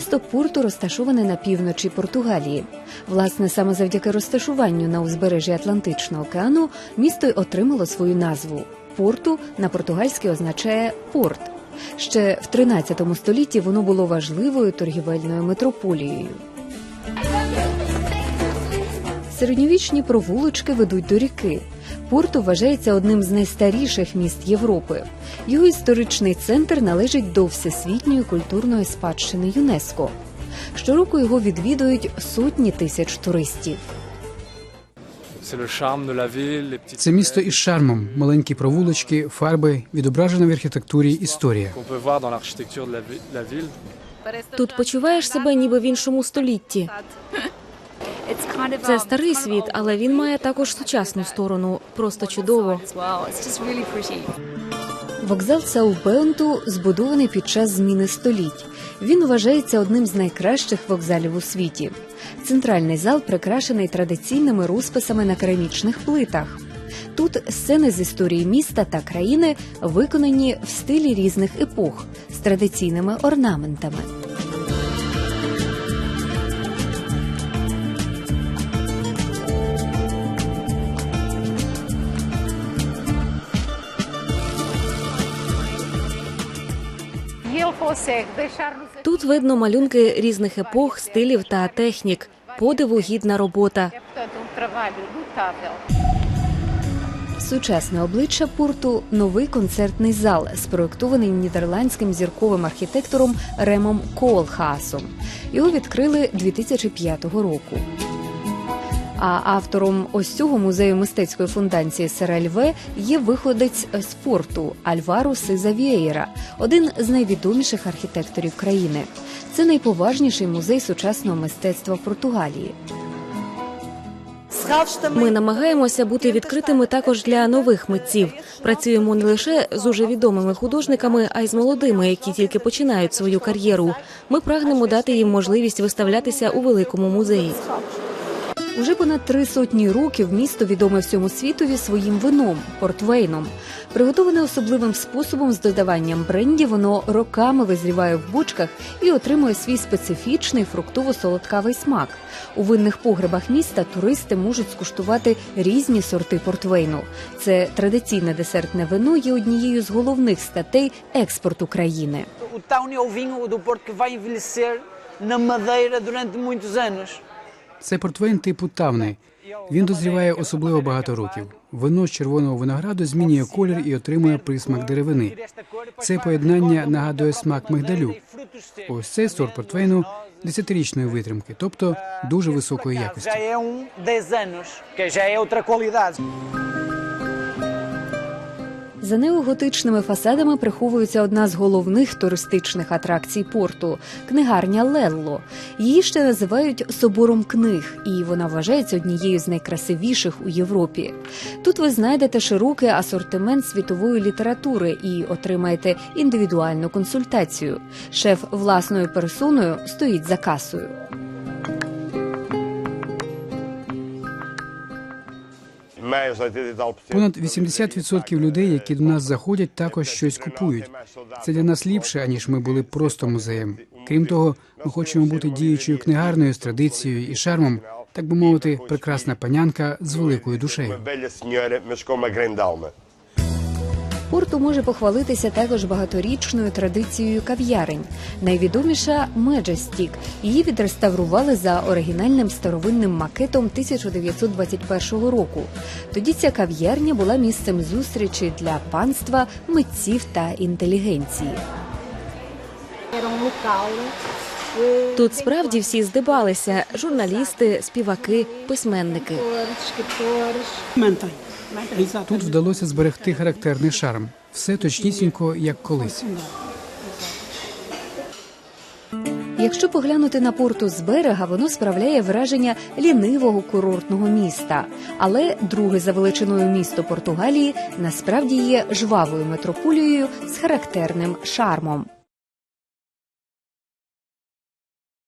Місто Порту розташоване на півночі Португалії. Власне, саме завдяки розташуванню на узбережжі Атлантичного океану місто й отримало свою назву. Порту на португальській означає порт. Ще в 13 столітті воно було важливою торгівельною метрополією. Середньовічні провулочки ведуть до ріки. Порту вважається одним з найстаріших міст Європи. Його історичний центр належить до всесвітньої культурної спадщини ЮНЕСКО. Щороку його відвідують сотні тисяч туристів. Це місто із шармом, маленькі провулочки, фарби, відображена в архітектурі історія. Тут почуваєш себе ніби в іншому столітті. Це старий світ, але він має також сучасну сторону. Просто чудово. Вокзал Саубеонту збудований під час зміни століть. Він вважається одним з найкращих вокзалів у світі. Центральний зал прикрашений традиційними розписами на керамічних плитах. Тут сцени з історії міста та країни виконані в стилі різних епох з традиційними орнаментами. Тут видно малюнки різних епох, стилів та технік. Подиву гідна робота. Сучасне обличчя порту новий концертний зал, спроектований нідерландським зірковим архітектором Ремом Коолхаасом. Його відкрили 2005 року. А автором ось цього музею мистецької фундації СРЛВ є виходець з порту Альваро Сиза Вієра, один з найвідоміших архітекторів країни. Це найповажніший музей сучасного мистецтва в Португалії. Ми намагаємося бути відкритими також для нових митців. Працюємо не лише з уже відомими художниками, а й з молодими, які тільки починають свою кар'єру. Ми прагнемо дати їм можливість виставлятися у великому музеї. Уже понад три сотні років місто відоме всьому світові своїм вином портвейном. Приготоване особливим способом з додаванням бренді, воно роками визріває в бочках і отримує свій специфічний фруктово-солодкавий смак. У винних погребах міста туристи можуть скуштувати різні сорти портвейну. Це традиційне десертне вино є однією з головних статей експорту країни. Vinho do Porto que vai na madeira durante muitos. Це портвейн типу тавни. Він дозріває особливо багато років. Вино з червоного винограду змінює колір і отримує присмак деревини. Це поєднання нагадує смак мигдалю. Ось цей сорт портвейну десятирічної витримки, тобто дуже високої якості. За неоготичними фасадами приховується одна з головних туристичних атракцій порту книгарня Лелло. Її ще називають собором книг, і вона вважається однією з найкрасивіших у Європі. Тут ви знайдете широкий асортимент світової літератури і отримаєте індивідуальну консультацію. Шеф власною персоною стоїть за касою. Понад 80% людей, які до нас заходять, також щось купують. Це для нас ліпше, аніж ми були просто музеєм. Крім того, ми хочемо бути діючою книгарнею з традицією і шармом, так би мовити, прекрасна панянка з великою душею. Bela senhora, mas com uma grande alma. Порту може похвалитися також багаторічною традицією кав'ярень. Найвідоміша Меджестік. Її відреставрували за оригінальним старовинним макетом 1921 року. Тоді ця кав'ярня була місцем зустрічі для панства, митців та інтелігенції. Тут справді всі здибалися: журналісти, співаки, письменники. Тут вдалося зберегти характерний шарм. Все точнісінько, як колись. Якщо поглянути на порту з берега, воно справляє враження лінивого курортного міста. Але друге за величиною місто Португалії насправді є жвавою метрополією з характерним шармом.